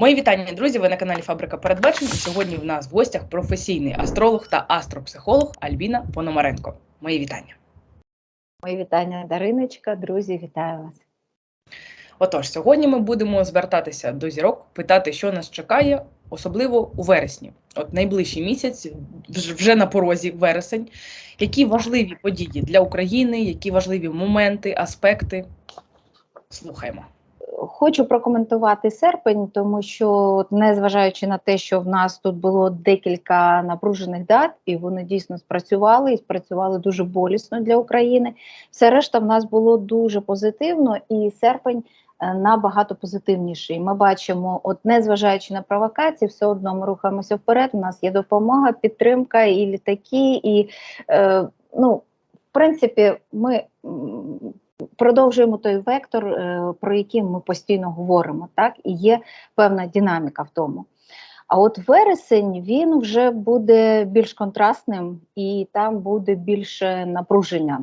Мої вітання, друзі. Ви на каналі Фабрика Передбачень. І сьогодні в нас в гостях професійний астролог та астропсихолог Альбіна Пономаренко. Мої вітання. Мої вітання, Дариночка. Друзі, вітаю вас. Отож, сьогодні ми будемо звертатися до зірок, питати, що нас чекає, особливо у вересні. От найближчий місяць, вже на порозі вересень. Які важливі події для України, які важливі моменти, аспекти. Слухаємо. Хочу прокоментувати серпень, тому що, незважаючи на те, що в нас тут було декілька напружених дат, і вони дійсно спрацювали і спрацювали дуже болісно для України. Все решта в нас було дуже позитивно, і серпень е, набагато позитивніший. Ми бачимо, от незважаючи на провокації, все одно ми рухаємося вперед. У нас є допомога, підтримка, і літаки, і е, ну, в принципі, ми. Продовжуємо той вектор, е, про який ми постійно говоримо, так і є певна динаміка в тому. А от вересень він вже буде більш контрастним і там буде більше напруження.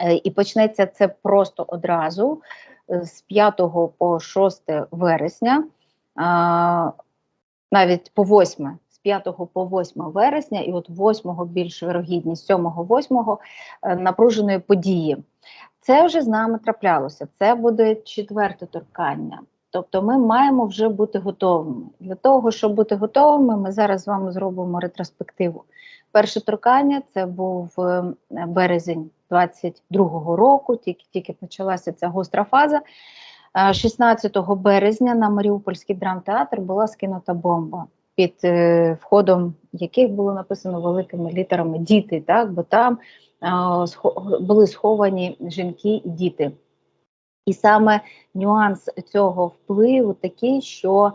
Е, І почнеться це просто одразу е, з 5 по 6 вересня, навіть по 8, з 5 по 8 вересня, і от 8 більш вирогідність 7-8 е, напруженої події. Це вже з нами траплялося. Це буде четверте торкання. Тобто ми маємо вже бути готовими. Для того, щоб бути готовими, ми зараз з вами зробимо ретроспективу. Перше торкання це був е, березень 22-го року, тільки тільки почалася ця гостра фаза. Е, 16 березня на Маріупольський драмтеатр була скинута бомба, під е, входом яких було написано великими літерами діти, так, бо там були сховані жінки і діти. І саме нюанс цього впливу такий, що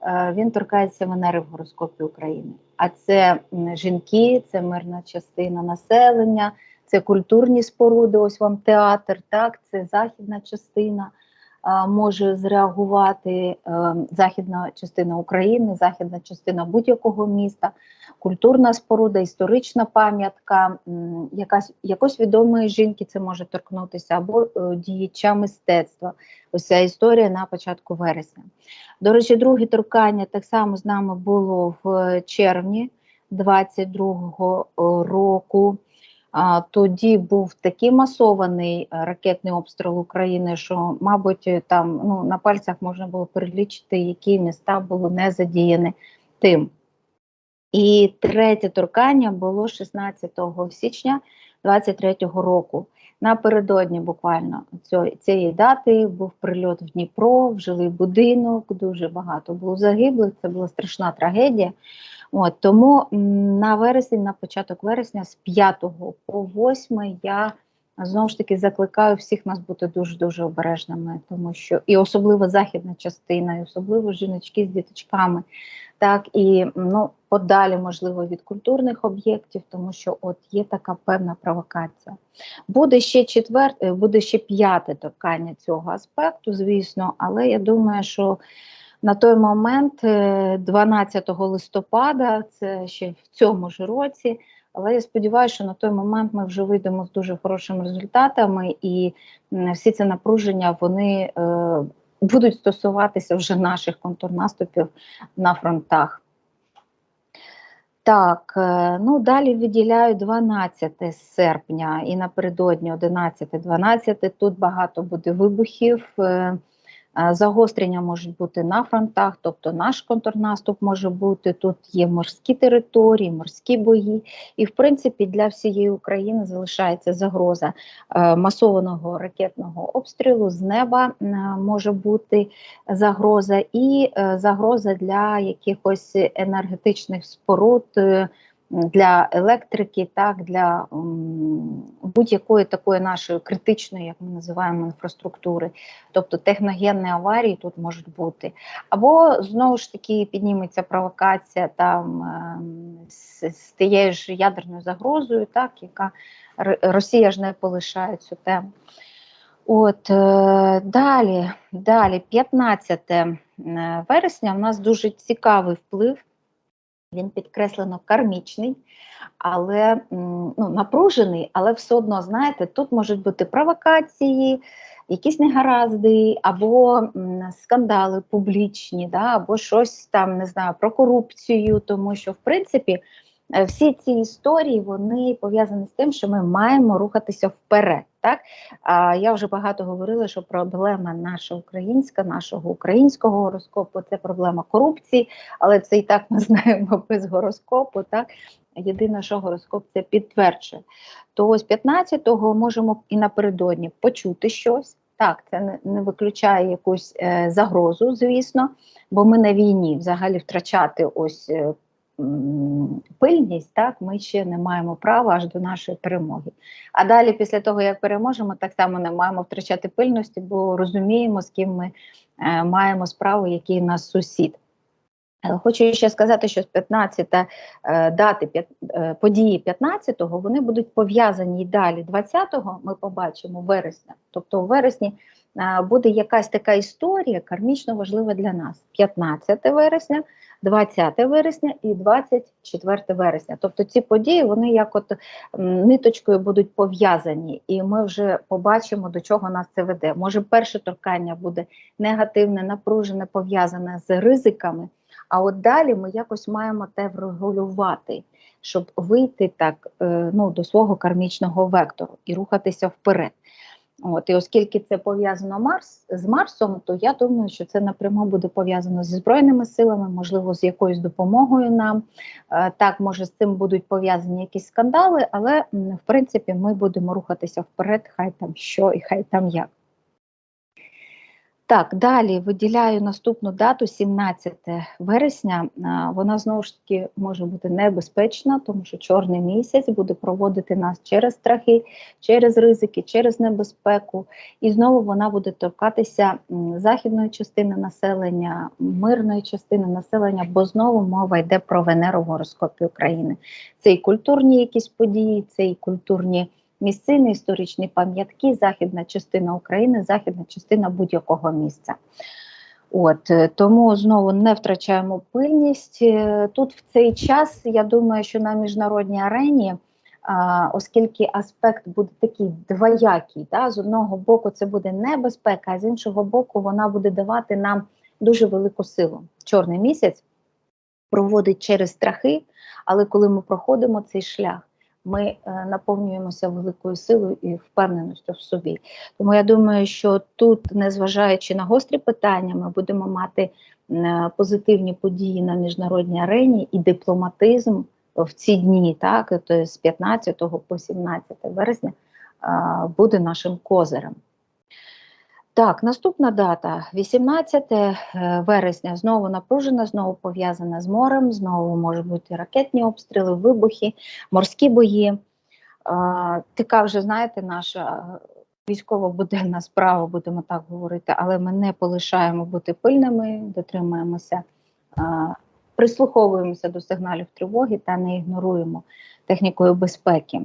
е, він торкається Венери в гороскопі України. А це жінки, це мирна частина населення, це культурні споруди. Ось вам театр, так, це західна частина. А, Може зреагувати е, західна частина України, західна частина будь-якого міста, культурна споруда, історична пам'ятка, якась якось відомої жінки це може торкнутися, або е, діяча мистецтва. Ось ця історія на початку вересня. До речі, друге торкання так само з нами було в червні 22-го року. Тоді був такий масований е, ракетний обстріл України, що, мабуть, е, там ну, на пальцях можна було перелічити, які міста були не задіяні тим. І третє торкання було 16 січня 23-го року. Напередодні буквально цієї дати був прильот в Дніпро, в жилий будинок, дуже багато було загиблих, це була страшна трагедія. От, тому на вересень, на початок вересня, з 5 по 8 я знову ж таки закликаю всіх нас бути дуже-дуже обережними, тому що і особливо західна частина, і особливо жіночки з діточками, так і ну, подалі, можливо, від культурних об'єктів, тому що от є така певна провокація. Буде ще четвер... е, буде ще п'яте торкання цього аспекту, звісно, але я думаю, що на той момент, е, 12 листопада, це ще в цьому ж році. Але я сподіваюся, що на той момент ми вже вийдемо з дуже хорошими результатами, і всі ці напруження вони е, будуть стосуватися вже наших контрнаступів на фронтах. Так, е, ну далі виділяю 12 серпня і напередодні 11-12. Тут багато буде вибухів. Е, Загострення можуть бути на фронтах, тобто наш контрнаступ може бути. Тут є морські території, морські бої. І, в принципі, для всієї України залишається загроза е, масованого ракетного обстрілу з неба е, може бути загроза, і загроза для якихось енергетичних споруд. Е, Для електрики, так для будь-якої такої нашої критичної, як ми називаємо, інфраструктури, тобто техногенні аварії тут можуть бути. Або знову ж таки підніметься провокація там з, з тією ж ядерною загрозою, так, яка Росія ж не полишає цю тему. От е, далі, далі, 15 е, вересня, у нас дуже цікавий вплив. Він підкреслено кармічний, але ну, напружений, але все одно, знаєте, тут можуть бути провокації, якісь негаразди, або скандали публічні, да, або щось там не знаю про корупцію, тому що в принципі е, всі ці історії вони пов'язані з тим, що ми маємо рухатися вперед. Так а я вже багато говорила, що проблема наша українська, нашого українського гороскопу це проблема корупції, але це і так ми знаємо без гороскопу. Так єдине, що гороскоп це підтверджує. То ось 15-го можемо і напередодні почути щось. Так, це не, виключає якусь е, загрозу, звісно, бо ми на війні взагалі втрачати ось е, пильність, так, ми ще не маємо права аж до нашої перемоги. А далі, після того, як переможемо, так само не маємо втрачати пильності, бо розуміємо, з ким ми е, маємо справу, який нас сусід. Е, Хочу ще сказати, що з 15 е, дати події 15-го вони будуть пов'язані і далі. 20-го ми побачимо вересня. Тобто у вересні буде якась така історія кармічно важлива для нас. 15 вересня, 20 вересня і 24 вересня. Тобто ці події вони як от ниточкою будуть пов'язані, і ми вже побачимо, до чого нас це веде. Може, перше торкання буде негативне, напружене, пов'язане з ризиками. А от далі ми якось маємо те врегулювати, щоб вийти так е, ну, до свого кармічного вектору і рухатися вперед. От, і оскільки це пов'язано Марс з Марсом, то я думаю, що це напряму буде пов'язано зі збройними силами, можливо, з якоюсь допомогою нам. Е, так, може, з цим будуть пов'язані якісь скандали, але в принципі ми будемо рухатися вперед, хай там що і хай там як. Так, далі виділяю наступну дату, 17 вересня. Вона знову ж таки може бути небезпечна, тому що чорний місяць буде проводити нас через страхи, через ризики, через небезпеку. І знову вона буде торкатися західної частини населення, мирної частини населення, бо знову мова йде про Венеру в гороскопі України. Це і культурні якісь події, це і культурні місцини, історичні пам'ятки, західна частина України, західна частина будь-якого місця. От е, тому знову не втрачаємо пильність. Е, Тут в цей час я думаю, що на міжнародній арені, оскільки аспект буде такий двоякий, да, з одного боку це буде небезпека, а з іншого боку, вона буде давати нам дуже велику силу. Чорний місяць проводить через страхи, але коли ми проходимо цей шлях, ми е, наповнюємося великою силою і впевненістю в собі. Тому я думаю, що тут, незважаючи на гострі питання, ми будемо мати е, позитивні події на міжнародній арені і дипломатизм в ці дні, так, тобто з 15 по 17 вересня е, буде нашим козирем. Так, наступна дата 18 е, вересня. Знову напружена, знову пов'язана з морем. Знову можуть бути ракетні обстріли, вибухи, морські бої. Така вже, знаєте, наша військово-буденна справа, будемо так говорити, але ми не полишаємо бути пильними, дотримуємося, прислуховуємося до сигналів тривоги та не ігноруємо технікою безпеки.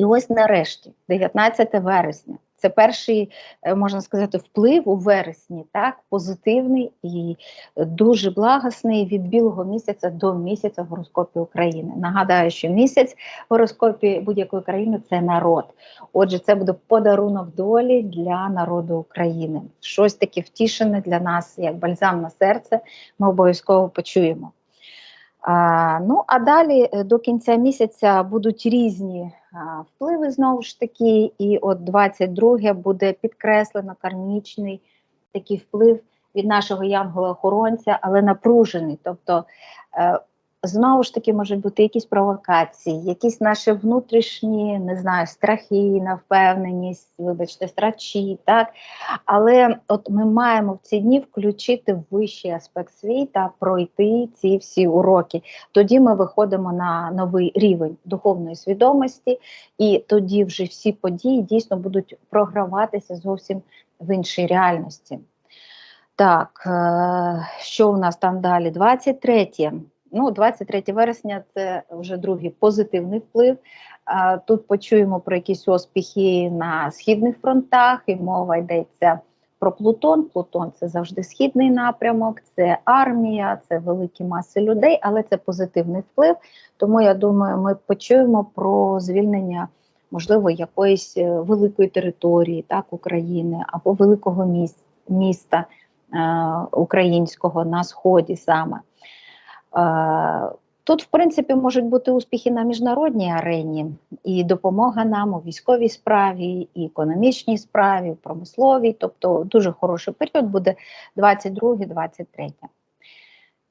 І ось нарешті, 19 вересня. Це перший, е, можна сказати, вплив у вересні, так, позитивний і дуже благосний від білого місяця до місяця в гороскопі України. Нагадаю, що місяць в гороскопі будь-якої країни це народ. Отже, це буде подарунок долі для народу України. Щось таке втішене для нас, як бальзам на серце. Ми обов'язково почуємо. А, ну, а далі е, до кінця місяця будуть різні впливи знову ж таки, і от 22 буде підкреслено кармічний такий вплив від нашого янгола-охоронця, але напружений. Тобто е, знову ж таки можуть бути якісь провокації, якісь наші внутрішні, не знаю, страхи, невпевненість, вибачте, страчі, так. Але от ми маємо в ці дні включити вищий аспект свій та пройти ці всі уроки. Тоді ми виходимо на новий рівень духовної свідомості, і тоді вже всі події дійсно будуть програватися зовсім в іншій реальності. Так, е, що у нас там далі? 23. Ну, 23 вересня це вже другий позитивний вплив. Тут почуємо про якісь успіхи на східних фронтах, і мова йдеться про Плутон. Плутон це завжди східний напрямок, це армія, це великі маси людей, але це позитивний вплив. Тому я думаю, ми почуємо про звільнення можливо, якоїсь е, великої території, так, України або великого міс- міста е, українського на сході саме. Е, Тут, в принципі, можуть бути успіхи на міжнародній арені, і допомога нам у військовій справі, і економічній справі, промисловій. Тобто дуже хороший період буде 22-23.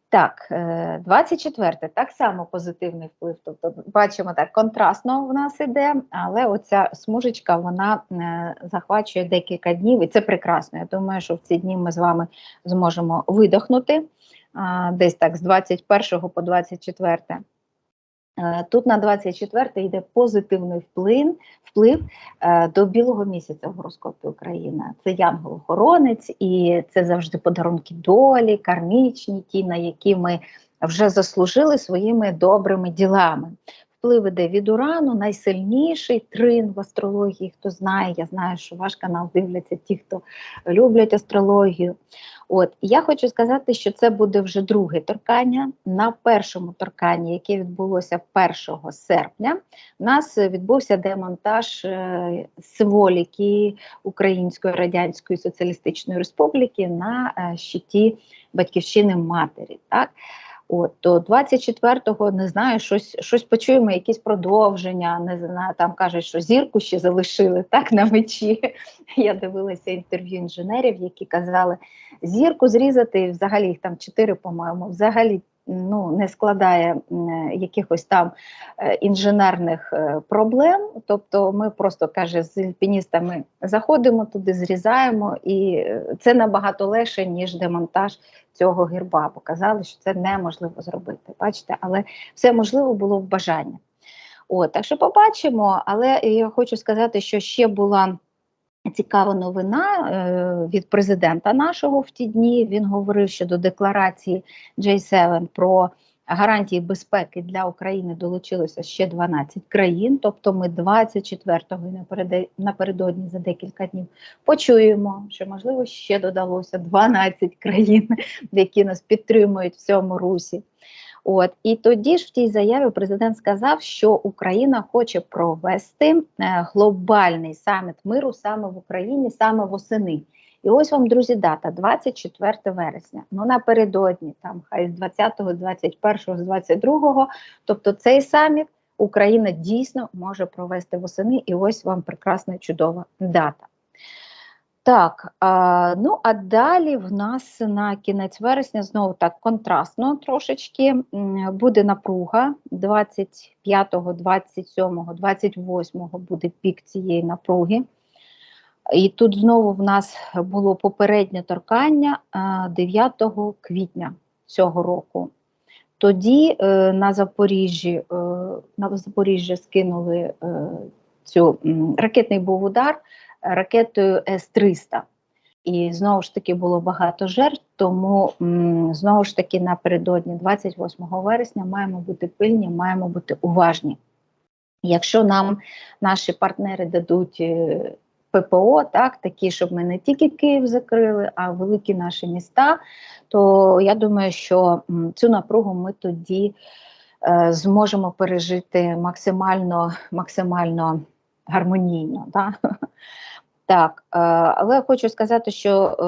Так, е, 24 так само позитивний вплив. Тобто, бачимо так, контрастно в нас іде, але оця смужечка вона е, захвачує декілька днів, і це прекрасно. Я думаю, що в ці дні ми з вами зможемо видохнути а, десь так з 21 по 24. Е, Тут на 24 йде позитивний вплив, вплив е, до білого місяця в гороскопі Україна. Це янгол-охоронець, і це завжди подарунки долі, кармічні, ті, на які ми вже заслужили своїми добрими ділами. Вплив іде від урану, найсильніший трин в астрології. Хто знає, я знаю, що ваш канал дивляться ті, хто люблять астрологію. От я хочу сказати, що це буде вже друге торкання. На першому торканні, яке відбулося 1 серпня, у нас відбувся демонтаж е, символіки Української Радянської Соціалістичної Республіки на е, щиті батьківщини матері. Так? От, то 24-го, не знаю, щось щось почуємо, якісь продовження, не знаю, там кажуть, що зірку ще залишили так на мечі. Я дивилася інтерв'ю інженерів, які казали, зірку зрізати, взагалі їх там чотири, по-моєму, взагалі ну, не складає якихось там е, інженерних е, проблем. Тобто ми просто, каже, з альпіністами заходимо туди, зрізаємо, і е, це набагато легше, ніж демонтаж цього герба. Показали, що це неможливо зробити. Бачите, але все можливо було в бажанні. От, так що побачимо, але я хочу сказати, що ще була цікава новина е, від президента нашого в ті дні. Він говорив, що до декларації J7 про гарантії безпеки для України долучилося ще 12 країн. Тобто, ми 24-го і напередодні за декілька днів почуємо, що можливо ще додалося 12 країн, які нас підтримують в цьому русі. От і тоді ж в тій заяві президент сказав, що Україна хоче провести е, глобальний саміт миру саме в Україні, саме восени. І ось вам, друзі, дата 24 вересня. Ну напередодні, там хай з 20-го, з 21-го, з 22-го. Тобто цей саміт Україна дійсно може провести восени. І ось вам прекрасна чудова дата. Так, ну а далі в нас на кінець вересня знову так контрастно трошечки буде напруга 25, 27, 28 буде пік цієї напруги. І тут знову в нас було попереднє торкання 9 квітня цього року. Тоді е, на Запоріжжі, е, на Запоріжжя скинули е, цю ракетний був удар ракетою С-300. І знову ж таки було багато жертв, тому знову ж таки напередодні 28 вересня маємо бути пильні, маємо бути уважні. Якщо нам наші партнери дадуть е, ППО, так, такі, щоб ми не тільки Київ закрили, а великі наші міста, то я думаю, що цю напругу ми тоді е, зможемо пережити максимально, максимально гармонійно. Да? Так, е, але хочу сказати, що е,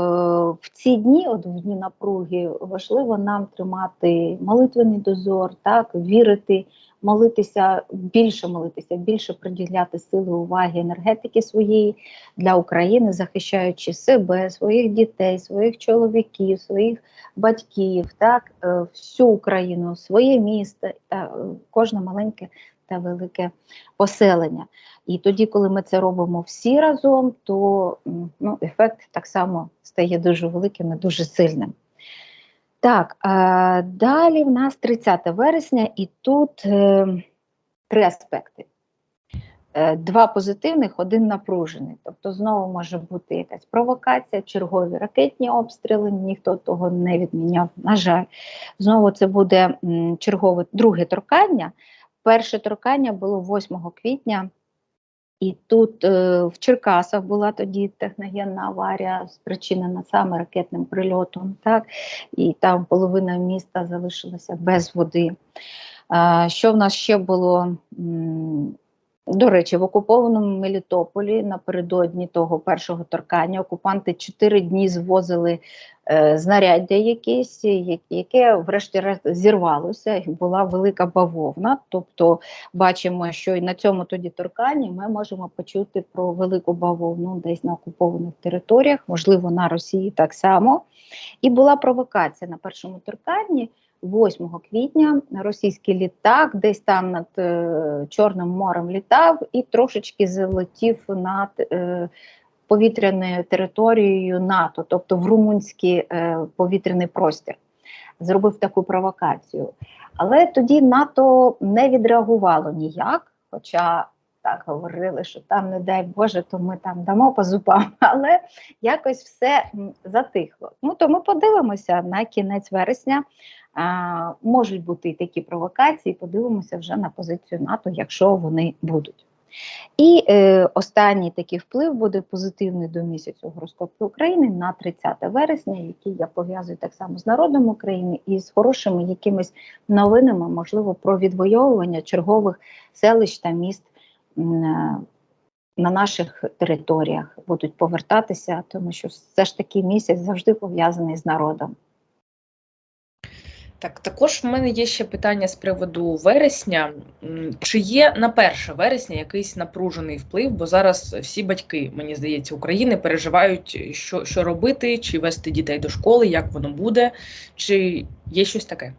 в ці дні, от в дні напруги, важливо нам тримати молитвений дозор, так, вірити, молитися, більше молитися, більше приділяти сили, уваги, енергетики своєї для України, захищаючи себе, своїх дітей, своїх чоловіків, своїх батьків, так, е, всю Україну, своє місто, кожне маленьке та велике поселення. І тоді, коли ми це робимо всі разом, то ну, ефект так само стає дуже великим і дуже сильним. Так, е, далі в нас 30 вересня, і тут е, три аспекти. Е, Два позитивних, один напружений. Тобто, знову може бути якась провокація, чергові ракетні обстріли, ніхто того не відміняв. На жаль, знову це буде чергове друге торкання. Перше торкання було 8 квітня. І тут е, в Черкасах була тоді техногенна аварія, спричинена саме ракетним прильотом, так, і там половина міста залишилася без води. Що в нас ще було? До речі, в окупованому Мелітополі напередодні того першого торкання окупанти чотири дні звозили е, знаряддя якесь, яке врешті-решт зірвалося, була велика бавовна. Тобто бачимо, що і на цьому тоді торканні ми можемо почути про велику бавовну десь на окупованих територіях, можливо, на Росії так само. І була провокація на першому торканні. 8 квітня російський літак десь там над е, Чорним морем літав і трошечки залетів над е, повітряною територією НАТО, тобто в румунський е, повітряний простір. Зробив таку провокацію. Але тоді НАТО не відреагувало ніяк, хоча так говорили, що там, не дай Боже, то ми там дамо по зубам, але якось все затихло. Ну то ми подивимося на кінець вересня. Можуть бути і такі провокації, подивимося вже на позицію НАТО, якщо вони будуть. І е, останній такий вплив буде позитивний до місяцю гороскопу України на 30 вересня, який я пов'язую так само з народом України і з хорошими якимись новинами, можливо, про відвоювання чергових селищ та міст е, на наших територіях будуть повертатися, тому що все ж таки місяць завжди пов'язаний з народом. Так, також в мене є ще питання з приводу вересня. Чи є на 1 вересня якийсь напружений вплив? Бо зараз всі батьки, мені здається, України переживають, що, що робити, чи вести дітей до школи, як воно буде, чи є щось таке?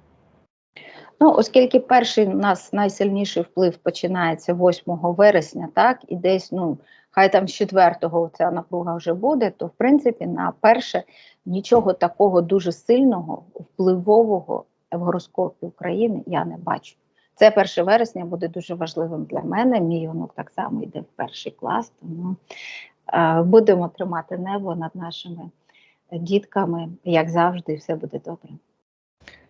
Ну, оскільки перший у нас найсильніший вплив починається 8 вересня, так, і десь, ну, хай там з 4-го ця напруга вже буде, то в принципі на перше нічого такого дуже сильного, впливового в гороскопі України я не бачу. Це 1 вересня буде дуже важливим для мене. Мій онук так само йде в перший клас, тому е, будемо тримати небо над нашими дітками, як завжди, і все буде добре.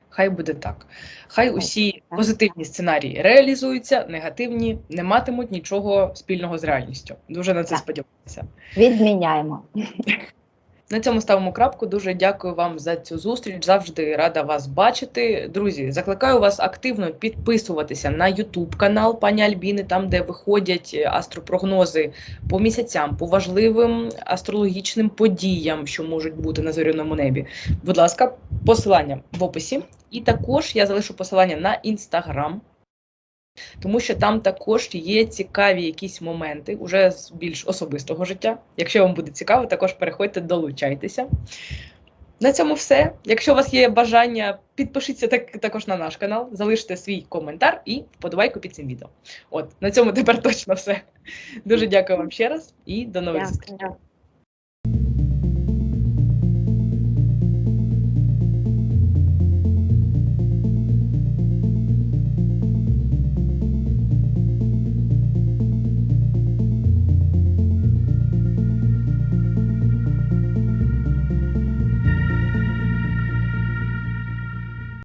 Хай буде так. Хай усі позитивні сценарії реалізуються, негативні не матимуть нічого спільного з реальністю. Дуже на це Так. сподіваюся. Відміняємо. На цьому ставимо крапку. Дуже дякую вам за цю зустріч. Завжди рада вас бачити. Друзі, закликаю вас активно підписуватися на YouTube канал пані Альбіни, там де виходять е, астропрогнози по місяцям, по важливим астрологічним подіям, що можуть бути на зоряному небі. Будь ласка, посилання в описі. І також я залишу посилання на інстаграм. Тому що там також є цікаві якісь моменти уже з більш особистого життя. Якщо вам буде цікаво, також переходьте, долучайтеся. На цьому все. Якщо у вас є бажання, підпишіться так, також на наш канал, залиште свій коментар і вподобайку під цим відео. От на цьому тепер точно все. Дуже дякую вам ще раз і до нових зустрічей.